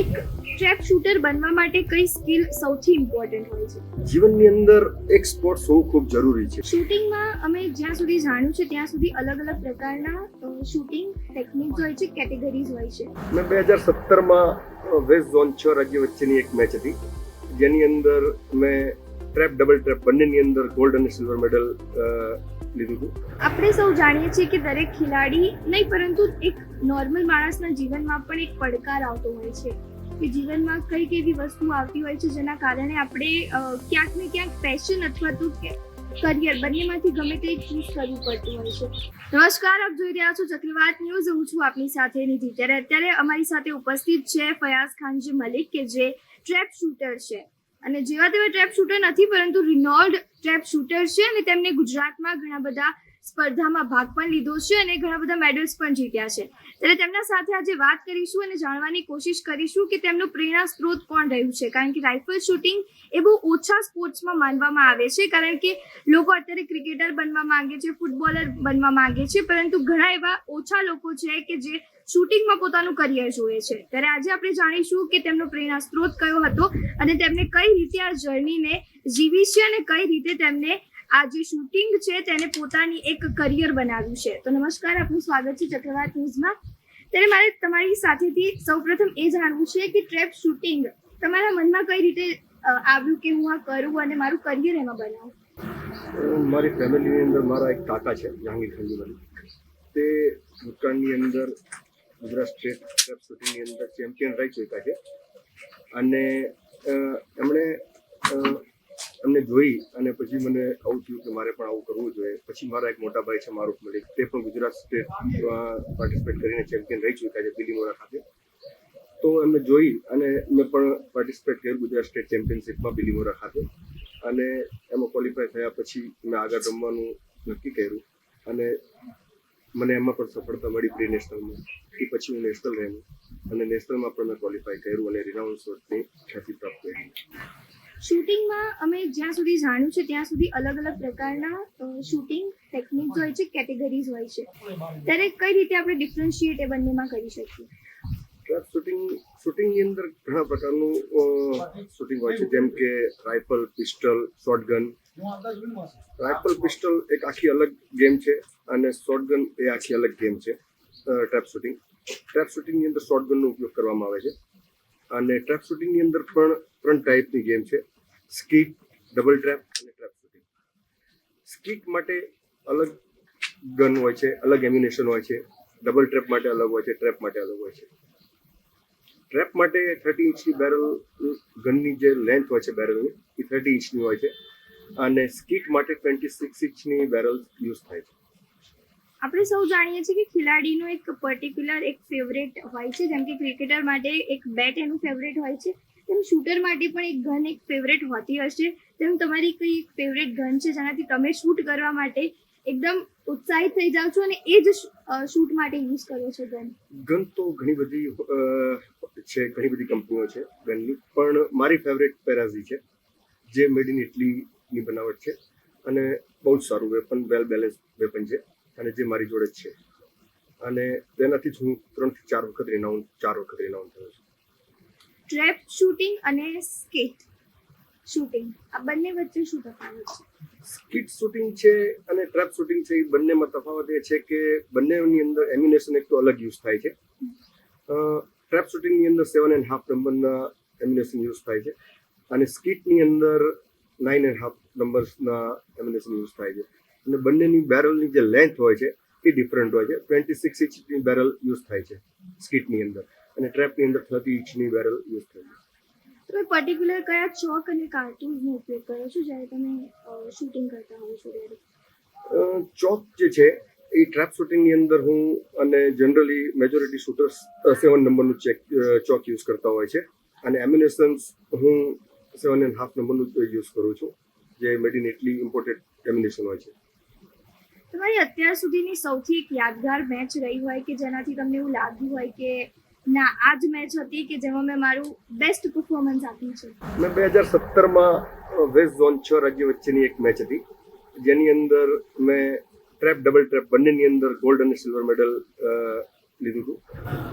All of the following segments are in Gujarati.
એક ટ્રેપ શૂટર બનવા માટે કઈ સ્કિલ સૌથી ઇમ્પોર્ટન્ટ હોય છે? જીવનની અંદર એક સ્પોર્ટ્સ હોવું ખૂબ જરૂરી છે. શૂટિંગમાં અમે જ્યાં સુધી જાણ્યું છે ત્યાં સુધી અલગ અલગ પ્રકારના શૂટિંગ ટેકનિક્સ હોય છે કેટેગરીઝ હોય છે. મેં બે હજાર સત્તરમાં વેસ્ટ ઝોન છ રાજ્ય વચ્ચેની એક મેચ હતી. જેની અંદર મેં ટ્રેપ ડબલ ટ્રેપ બંનેની અંદર ગોલ્ડ અને સિલ્વર મેડલ લીધું હતું. આપણે સૌ જાણીએ છીએ કે દરેક ખેલાડી નહીં, પરંતુ એક નોર્મલ માણસના જીવનમાં પણ એક પડકાર આવતો હોય છે. કે જીવનમાં કંઈક એવી વસ્તુ આવતી હોય છે જેના કારણે આપણે ક્યાંક ને ક્યાંક પેશન અથવા તો કરિયર બંનેમાંથી ગમે તે ચૂઝ કરવું પડતું હોય છે. નમસ્કાર, આપ જોઈ રહ્યા છો ચક્રવાત ન્યૂઝ. હું છું આપની સાથે નિધિ. ત્યારે અત્યારે અમારી સાથે ઉપસ્થિત છે ફયાઝ ખાનજી મલિક કે જે ટ્રેપ શૂટર છે. અને જેવા તેવા ટ્રેપ શૂટર નથી, પરંતુ રિનોલ્ડ ટ્રેપ શૂટર છે અને તેમણે ગુજરાતમાં ઘણા બધા સ્પર્ધામાં ભાગ પણ લીધો છે અને ઘણા બધા મેડલ્સ પણ જીત્યા છે. ત્યારે તેમના સાથે આજે વાત કરીશું અને જાણવાની કોશિશ કરીશું કે તેમનું પ્રેરણા સ્ત્રોત કોણ રહ્યું છે. કારણ કે રાઇફલ શૂટિંગ એ બહુ ઓછા સ્પોર્ટ્સમાં માનવામાં આવે છે, કારણ કે લોકો અત્યારે ક્રિકેટર બનવા માંગે છે ફૂટબોલર બનવા માંગે છે, પરંતુ ઘણા એવા ઓછા લોકો છે કે જે શૂટિંગમાં પોતાનું કરિયર જોવે છે. ત્યારે આજે આપણે જાણીશું કે તેમનો પ્રેરણા સ્ત્રોત કયો હતો અને તેમને કઈ રીતે આ જર્નીને જીવી છે અને કઈ રીતે તેમને આ જે શૂટિંગ છે તેને પોતાની એક કરિયર બનાવ્યું છે. તો નમસ્કાર, આપનું સ્વાગત છે ચક્રવાત ન્યૂઝમાં. ત્યારે મારે તમારી સાથેથી સૌપ્રથમ એ જાણવું છે કે ટ્રેપ શૂટિંગ તમારા મનમાં કઈ રીતે આવ્યું કે હું આ કરું અને મારું કરિયર એમાં બનાવું? મારી ફેમિલીની અંદર મારા એક કાકા છે, જહાંગીર ખાનજી તે ભૂતકાળની અંદર ગુજરાત સ્ટેટ શૂટિંગની અંદર ચેમ્પિયન રહી ચૂક્યા છે. અને એમણે એમને જોઈ અને પછી મને આવું થયું કે મારે પણ આવું કરવું જોઈએ. પછી મારા એક મોટા ભાઈ છે મારું મલિક. તે પણ ગુજરાત સ્ટેટ પાર્ટિસિપેટ કરીને ચેમ્પિયન રહી ચૂક્યા છે બિલીમોરા ખાતે. તો એમને જોઈ અને મેં પણ પાર્ટિસિપેટ કર્યું ગુજરાત સ્ટેટ ચેમ્પિયનશિપમાં બિલીમોરા ખાતે. અને એમાં ક્વોલિફાય થયા પછી મેં આગળ રમવાનું નક્કી કર્યું. અને મને એમાં પણ સફળતા મળી પ્રી નેશનલમાં. એ પછી હું નેશનલ રમ્યો અને નેશનલમાં પણ મેં ક્વોલિફાય કર્યું અને રિનાઉન્ડ સ્વર્ટની ખ્યાતિ પ્રાપ્ત કરી. શૂટિંગમાં અમે જ્યાં સુધી જાણ્યું છે ત્યાં સુધી અલગ અલગ પ્રકારના શૂટિંગ ટેકનિક્સ હોય છે કેટેગરીઝ હોય છે. ત્યારે કઈ રીતે આપણે ડિફરન્શિએટ એ બંનેમાં કરી શકીએ? ટ્રેપ શૂટિંગ શૂટિંગની અંદર ઘણા પ્રકારનું શૂટિંગ હોય છે. જેમ કે rifle pistol shotgun. Rifle pistol એક આખી અલગ ગેમ છે. અને શોર્ટગન એ આખી અલગ ગેમ છે ટ્રેપ શૂટિંગ ટ્રેપ શૂટિંગની અંદર શોર્ટગનનો ઉપયોગ કરવામાં આવે છે. અને ટ્રેપ શૂટિંગની અંદર પણ ત્રણ ટાઈપની ગેમ છે સ્કીટ ડબલ ટ્રેપ અને ટ્રેપ શૂટિંગ સ્કીટ માટે અલગ ગન હોય છે, અલગ એમ્યુનેશન હોય છે ડબલ ટ્રેપ માટે અલગ હોય છે ટ્રેપ માટે અલગ હોય છે. ટ્રેપ માટે થર્ટી ઇંચની બેરલ ગનની જે લેન્થ હોય છે બેરલની એ થર્ટી ઇંચની હોય છે. અને સ્કીટ માટે ટ્વેન્ટી સિક્સ ઇંચની બેરલ યુઝ થાય છે. આપણે સૌ જાણીએ છીએ કે ખેલાડીનો એક પર્ટિક્યુલર એક ફેવરેટ હોય છે. જેમ કે ક્રિકેટર માટે એક બેટ એનું ફેવરેટ હોય છે. તેમ શૂટર માટે પણ એક ગન એક ફેવરેટ હોતી હશે. તેમ તમારી કઈ ફેવરેટ ગન છે જેનાથી તમે શૂટ કરવા માટે એકદમ ઉત્સાહિત થઈ જાઓ છો અને એ જ શૂટ માટે યુઝ કરો છો ગન ગન તો ઘણી બધી છે, ઘણી બધી કંપનીઓ છે ગનની પણ મારી ફેવરેટ પેરાઝી છે, જે મેડ ઇન ઇટલીની બનાવટ છે અને બહુ જ સારું વેપન વેલ બેલેન્સ વેપન છે. અને જે મારી જોડે છે. અને તેનાથી જ હું ત્રણથી ચાર વખત રિનાઉન્ડ ચાર વખત રિનાઉન્ડ થયો છું. ટ્રેપ શૂટિંગ અને સ્કેટ શૂટિંગ આ બંને વચ્ચે શું તફાવત છે? સ્કીટ શૂટિંગ છે અને ટ્રેપ શૂટિંગ છે એ બંનેમાં તફાવત એ છે કે બંનેની અંદર એમ્યુનેશન એક તો અલગ યુઝ થાય છે. ટ્રેપ શૂટિંગની અંદર સેવન એન્ડ હાફ નંબરના એમ્યુનેશન યુઝ થાય છે. અને સ્કીટની અંદર નાઇન એન્ડ હાફ નંબર્સના એમ્યુનેશન યુઝ થાય છે. અને બંનેની બેરલની જે લેન્થ હોય છે એ ડિફરન્ટ હોય છે. ટ્વેન્ટી સિક્સ ઇંચની બેરલ યુઝ થાય છે સ્કીટની અંદર. અને ટ્રેપની અંદર થર્ટી ઇંચની બેરલ યુઝ થાય છે. તમે પર્ટિક્યુલર કયા ચોક અને કાર્ટૂન્સનો ઉપયોગ કરો છો જ્યારે તમે શૂટિંગ કરતા હોવ છો ત્યારે? ચોક જે છે એ ટ્રેપ શૂટિંગની અંદર હું અને જનરલી મેજોરિટી શૂટર્સ સેવન નંબરનું ચેક ચોક યુઝ કરતા હોય છે. અને એમ્યુનેશન્સ હું સેવન એન્ડ હાફ નંબરનું યુઝ કરું છું જે made in Italy imported ammunition હોય છે. તમારી અત્યાર સુધીની સૌથી એક યાદગાર મેચ રહી હોય કે જેનાથી તમને એવું લાગ્યું હોય કે, ના આ જ મેચ હતી કે જેમાં મેં મારું બેસ્ટ પરફોર્મન્સ આપ્યું છે? મેં બે હજાર સત્તરમાં વેસ્ટ ઝોન છ રાજ્ય વચ્ચેની એક મેચ હતી. જેની અંદર મેં ટ્રેપ ડબલ ટ્રેપ બંનેની અંદર ગોલ્ડ અને સિલ્વર મેડલ લીધું હતું.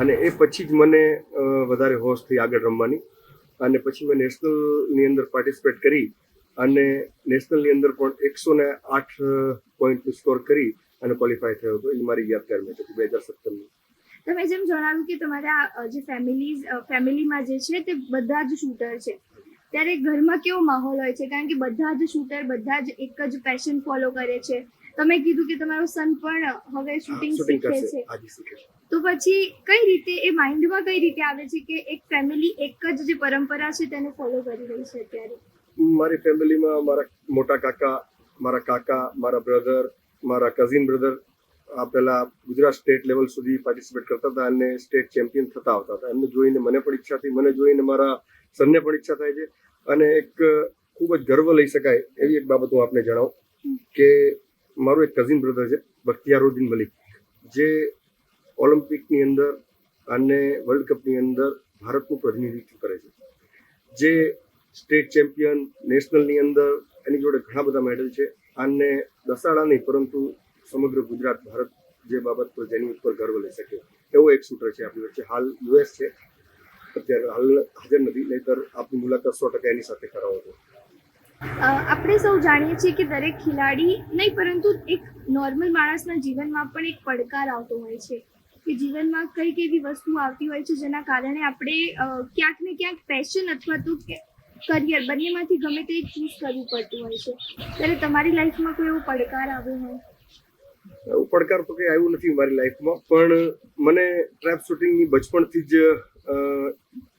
અને એ પછી જ મને વધારે હોશ થઈ આગળ રમવાની. અને પછી મેં નેશનલની અંદર પાર્ટિસિપેટ કરી. અને નેશનલની અંદર પણ એકસો ને આઠ પોઈન્ટ સ્કોર કરી અને ક્વોલિફાય થયો હતો. એ મારી યાદગાર મેચ હતી બે હજાર સત્તરની. તમે જેમ જણાવ્યું કે તમારા જે ફેમિલીઝ ફેમિલીમાં જે છે તે બધા જ શૂટર છે. ત્યારે ઘરમાં કેવો માહોલ હોય છે? કારણ કે બધા જ શૂટર બધા જ એક જ પેશન ફોલો કરે છે. તમે કીધું કે તમારો સન પણ હવે શૂટિંગ શીખે છે. તો પછી કઈ રીતે એ માઇન્ડમાં કઈ રીતે આવે છે કે એક ફેમિલી એક જ જે પરંપરા છે તેને ફોલો કરી રહી છે અત્યારે? મારી ફેમિલીમાં મારા મોટા કાકા, મારા કાકા, મારા બ્રધર, મારા કઝિન બ્રધર, આ પહેલા ગુજરાત સ્ટેટ લેવલ સુધી પાર્ટિસિપેટ કરતા હતા અને સ્ટેટ ચેમ્પિયન થતા આવતા હતા. એમને જોઈને મને પણ ઈચ્છા થઈ, મને જોઈને મારા સનને પણ ઈચ્છા થાય છે. અને એક ખૂબ જ ગર્વ લઈ શકાય એવી એક બાબત હું આપને જણાવું કે મારું એક કઝિન બ્રધર છે, બખ્તિયારુદ્દીન મલિક, જે ઓલિમ્પિકની અંદર અને વર્લ્ડ કપની અંદર ભારતનું પ્રતિનિધિત્વ કરે છે. જે સ્ટેટ ચેમ્પિયન, નેશનલની અંદર એની જોડે ઘણા બધા મેડલ છે. અને દસાડા નહીં, પરંતુ સમગ્ર ગુજરાત, ભારત જે બાબત પર જેની ઉપર ગર્વ લઈ શકે, એવો એક શૂટર છે આપણી વચ્ચે. હાલ યુએસ છે. અત્યારે હાલ હાજર નથી, નહીતર આપની મુલાકાત સો ટકા એની સાથે કરાવો છો. આપણે સૌ જાણીએ છીએ કે દરેક ખેલાડી નહીં, પરંતુ એક નોર્મલ માણસના જીવનમાં પણ એક પડકાર આવતો હોય છે. કે જીવનમાં કઈ એવી વસ્તુ આવતી હોય છે જેના કારણે આપણે ક્યાંક ને ક્યાંક પેશન અથવા તો કરિયર બંનેમાંથી ગમે તે ચૂઝ કરવું પડતું હોય છે. ત્યારે તમારી લાઈફમાં કોઈ એવો પડકાર આવ્યો હોય? એવું પડકાર તો કંઈ આવ્યું નથી મારી લાઈફમાં પણ મને ટ્રેપ શૂટિંગની બચપણથી જ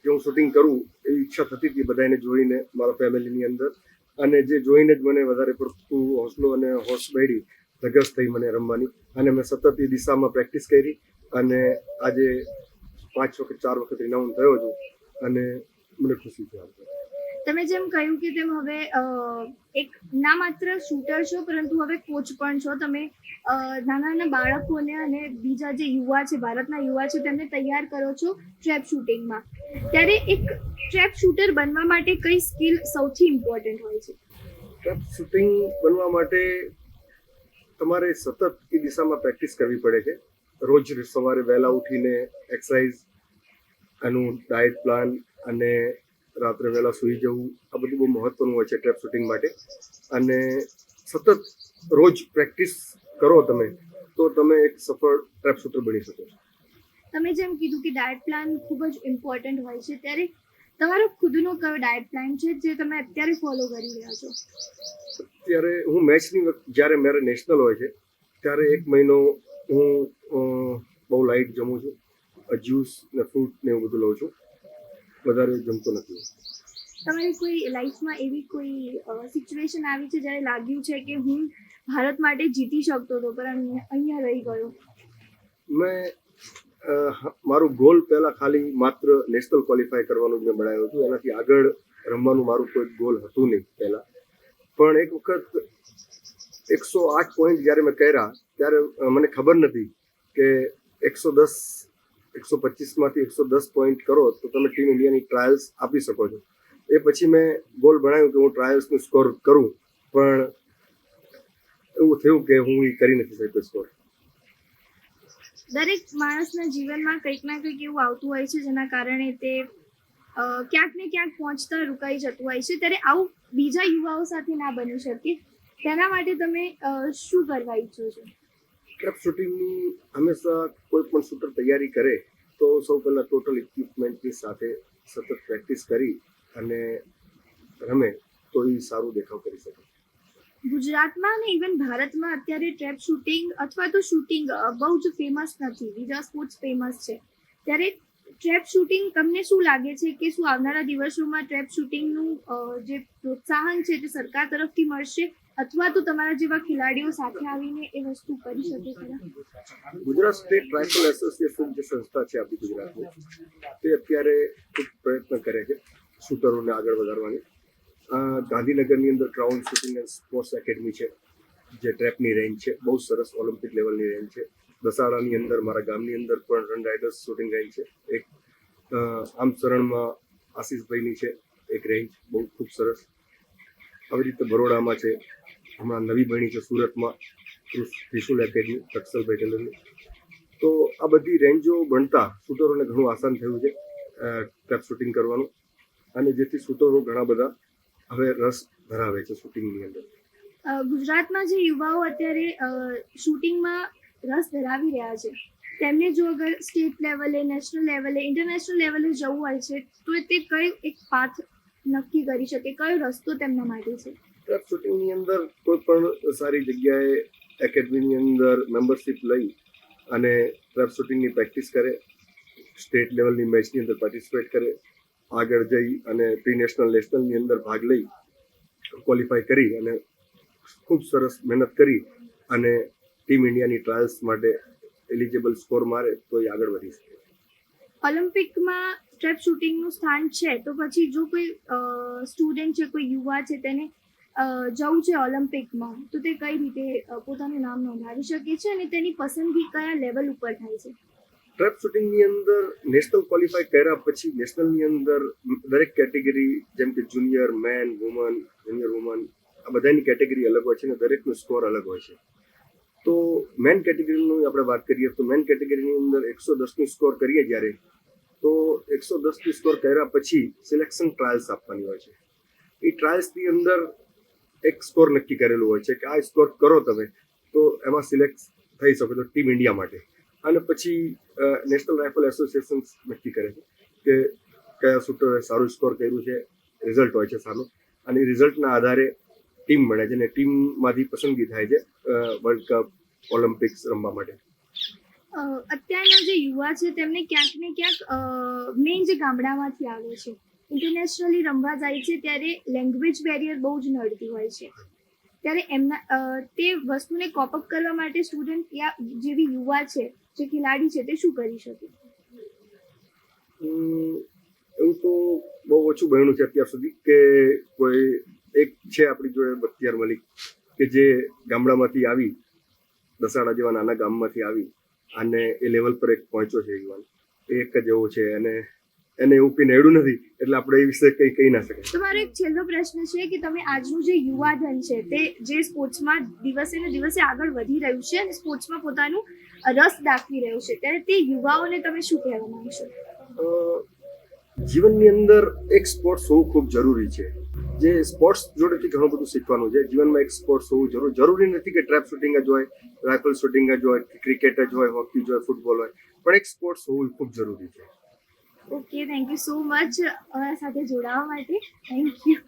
જે હું શૂટિંગ કરું એવી ઈચ્છા થતી હતી બધાને જોઈને, મારા ફેમિલીની અંદર. અને જે જોઈને જ મને વધારે પડતું હોસલો અને હોશ બેડી, ધગસ થઈ મને રમવાની. અને મેં સતત એ દિશામાં પ્રેક્ટિસ કરી અને આજે પાંચ વખત, ચાર વખત રિનાઉન્ડ થયો છું અને મને ખુશી છે. તમે જેમ કહ્યું કે તેમ હવે એક ના માત્ર શૂટર છો, પરંતુ હવે કોચ પણ છો. તમે નાના નાના બાળકોને અને બીજા જે યુવા છે, ભારતના યુવા છે, તેમને તૈયાર કરો છો ટ્રેપ શૂટિંગમાં ત્યારે એક ટ્રેપ શૂટર બનવા માટે કઈ સ્કિલ સૌથી ઇમ્પોર્ટન્ટ હોય છે? ટ્રેપ શૂટિંગ બનવા માટે તમારે સતત એ દિશામાં પ્રેક્ટિસ કરવી પડે છે. રોજ સવારે વહેલા ઉઠીને એક્સરસાઇઝ એનું ડાયટ પ્લાન અને રાત્રે વહેલા સૂઈ જવું આ બધું બહુ મહત્વનું હોય છે ટ્રેપ શૂટિંગ માટે. અને સતત રોજ પ્રેક્ટિસ કરો તમે તો તમે એક સફળ ટ્રેપ શૂટર બની શકો છો. તમે જેમ કીધું કે ડાયટ પ્લાન ખૂબ જ ઇમ્પોર્ટન્ટ હોય છે ત્યારે તમારો ખુદનો કયો ડાયટ પ્લાન છે જે તમે અત્યારે ફોલો કરી રહ્યા છો? ત્યારે હું મેચની વખત જ્યારે મારે નેશનલ હોય છે ત્યારે એક મહિનો હું બહુ લાઇટ જમું છું જ્યુસ ને ફ્રૂટ ને એવું બધું લઉં છું. વધારે જમતો નથી. તમારી કોઈ લાઈફમાં એવી કોઈ સિચ્યુએશન આવી છે જ્યારે લાગ્યું છે કે હું ભારત માટે જીતી શકતો હતો પણ અહીંયા- રહી ગયો? મેં મારું ગોલ પહેલા ખાલી માત્ર નેશનલ ક્વોલિફાય કરવાનું મેં બનાવ્યું હતું. એનાથી આગળ રમવાનું મારું કોઈ ગોલ હતું નહીં પહેલા. પણ એક વખત એકસો આઠ પોઈન્ટ જ્યારે મેં કર્યા ત્યારે મને ખબર નથી કે એકસો દસ એકસો પચીસમાંથી એકસો દસ પોઈન્ટ કરો, તો તમે ટીમ ઇન્ડિયાની ટ્રાયલ્સ આપી શકો છો. એ પછી મેં ગોલ બનાવ્યું કે હું ટ્રાયલ્સનું સ્કોર કરું, પણ એવું થયું કે હું એ કરી નથી શક્યો સ્કોર દરેક માણસના જીવનમાં કંઈક ના કંઈક એવું આવતું હોય છે, જેના કારણે તે ક્યાંક ને ક્યાંક પહોંચતા રોકાઈ જતું હોય છે. ત્યારે આવું બીજા યુવાઓ સાથે ના બની શકે. તેના માટે તમે શું કરવા ઈચ્છો છો? ટ્રેપ શૂટિંગની હંમેશા કોઈ પણ શૂટર તૈયારી કરે, તો સૌ પહેલાં ટોટલ ઇક્વિપમેન્ટની સાથે સતત પ્રેક્ટિસ કરી અને રમે, તો એ સારું દેખાવ કરી શકે. ગુજરાતમાં અને ઇવન ભારતમાં અત્યારે ટ્રેપ શૂટિંગ અથવા તો શૂટિંગ બહુ જ ફેમસ નથી. બીજા સ્પોર્ટ્સ ફેમસ છે. ત્યારે ટ્રેપ શૂટિંગ તમને શું લાગે છે કે શું આવનારા દિવસોમાં ટ્રેપ શૂટિંગનું જે પ્રોત્સાહન છે તે સરકાર તરફથી મળશે? અથવા તો તમારા જેવા ખેલાડીઓ સાથે આવીને એ વસ્તુ કરી શકે ખરા ગુજરાત સ્ટેટ ટ્રાઇબલ એસોસિએશન જે સંસ્થા છે આપણી ગુજરાતની, તે અત્યારે ખૂબ પ્રયત્ન કરે છે શૂટરોને આગળ વધારવાની. ગાંધીનગરની અંદર crown shooting and sports academy છે, જે ટ્રેપની રેન્જ છે, બહુ સરસ ઓલિમ્પિક લેવલની રેન્જ છે. દસાડાની અંદર, મારા ગામની અંદર પણ રન રાઇડર્સ શૂટિંગ રેન્જ છે. એક આમ શરણમાં આશીષભાઈની છે એક રેન્જ, બહુ ખૂબ સરસ. આવી રીતે બરોડામાં છે. હમણાં નવી બની છે સુરતમાં ત્રિશુલ એકેડમી ટક્સલભાઈ ટેલરની તો આ બધી રેન્જો બનતા શૂટરોને ઘણું આસાન થયું છે ટ્રેપ શૂટિંગ કરવાનું. અને જેથી શૂટરો ઘણા બધા હવે રસ ધરાવે છે શૂટિંગની અંદર. ગુજરાતમાં જે યુવાઓ અત્યારે શૂટિંગમાં રસ ધરાવી રહ્યા છે, તેમને જો અગર સ્ટેટ લેવલે, નેશનલ લેવલે, ઇન્ટરનેશનલ લેવલે જવું હોય છે, તો તે કઈ એક પાથ નક્કી કરી શકે, કયો રસ્તો તેમના માટે છે? ટ્રેપ શૂટિંગની અંદર કોઈ પણ સારી જગ્યાએ એકેડમીની અંદર મેમ્બરશીપ લઈ અને ટ્રેપ શૂટિંગની પ્રેક્ટિસ કરે સ્ટેટ લેવલની મેચની અંદર પાર્ટિસિપેટ કરે, આગળ જઈ અને પ્રી નેશનલ નેશનલની અંદર ભાગ લઈ ક્વોલિફાય કરી અને ખૂબ સરસ મહેનત કરી અને ટીમ ઇન્ડિયાની ટ્રાયલ્સ માટે એલિજિબલ સ્કોર મારે તો એ આગળ વધી શકે. ઓલિમ્પિકમાં સ્ટ્રેપ શૂટિંગનું સ્થાન છે, તો પછી જો કોઈ સ્ટુડન્ટ છે, કોઈ યુવા છે, તેને જવું છે ઓલિમ્પિકમાં તો તે કઈ રીતે પોતાનું નામ નોંધાવી શકે છે અને તેની પસંદગી કયા લેવલ ઉપર થાય છે? ટ્રેપ શૂટિંગની અંદર નેશનલ ક્વોલિફાય કર્યા પછી નેશનલની અંદર દરેક કેટેગરી જેમ કે junior men women junior women આ બધાની કેટેગરી અલગ હોય છે અને દરેકનો સ્કોર અલગ હોય છે. તો મેન કેટેગરીનું આપણે વાત કરીએ તો મેન કેટેગરીની અંદર એકસો દસની સ્કોર કરીએ જ્યારે, તો એકસો દસની સ્કોર કર્યા પછી સિલેક્શન ટ્રાયલ્સ આપવાની હોય છે. એ ટ્રાયલ્સની અંદર એક સ્કોર નક્કી કરેલું હોય છે કે આ સ્કોર કરો તમે, તો એમાં સિલેક્ટ થઈ શકો છો ટીમ ઇન્ડિયા માટે. અને પછી નેશનલ રાઇફલ એસોસિએશન નક્કી કરે છે કે કયા શૂટરે સારું સ્કોર કર્યું છે રિઝલ્ટ હોય છે સામે અને રિઝલ્ટના આધારે ટીમ મળે છે અને ટીમમાંથી પસંદગી થાય છે વર્લ્ડ કપ ઓલિમ્પિક્સ રમવા માટે. અત્યારના જે યુવા છે તેમને ક્યાંક ને ક્યાંક મેઇન જે ગામડામાંથી આવે છે. ઇન્ટરનેશનલી રમવા જાય છે ત્યારે લેંગ્વેજ બેરિયર બહુ જ નડતી હોય છે. ત્યારે એમના તે વસ્તુને કોપઅપ કરવા માટે સ્ટુડન્ટ યા જેવી યુવા છે, જે ખેલાડી છે, તે શું કરી શકે? એવું તો બહુ ઓછું બન્યું છે અત્યાર સુધી કે કોઈ એક છે આપણી જોડે બખ્તિયાર મલિક કે જે ગામડામાંથી આવી, દસાડા જેવા નાના ગામમાંથી આવી, અને એ લેવલ પર એક પહોંચ્યો છે યુવાન. એક જ એવો છે અને એને એવું કંઈ નડ્યું નથી એટલે આપણે એ વિશે કંઈ કહી ના શકાય તો મારો એક છેલ્લો પ્રશ્ન છે કે તમે આજનું જે યુવાધન છે તે જે સ્પોર્ટ્સમાં દિવસે ને દિવસે આગળ વધી રહ્યું છે અને સ્પોર્ટ્સમાં પોતાનું રસ દાખવી રહ્યું છે ત્યારે તે યુવાઓને તમે શું કહેવા માંગશો? જીવનની અંદર એક સ્પોર્ટ્સ હોવું ખૂબ જરૂરી છે. જે સ્પોર્ટ્સ જોડેથી ઘણું બધું શીખવાનું છે. જીવનમાં એક સ્પોર્ટ્સ હોવું જરૂર જરૂરી નથી કે ટ્રેપ શૂટિંગ જ હોય રાઇફલ શૂટિંગ જ હોય ક્રિકેટ જ હોય હોકી જ હોય ફૂટબોલ હોય પણ એક સ્પોર્ટ્સ હોવું ખૂબ જરૂરી છે. Okay thank you so much અમારા સાથે જોડાવા માટે થેન્ક યુ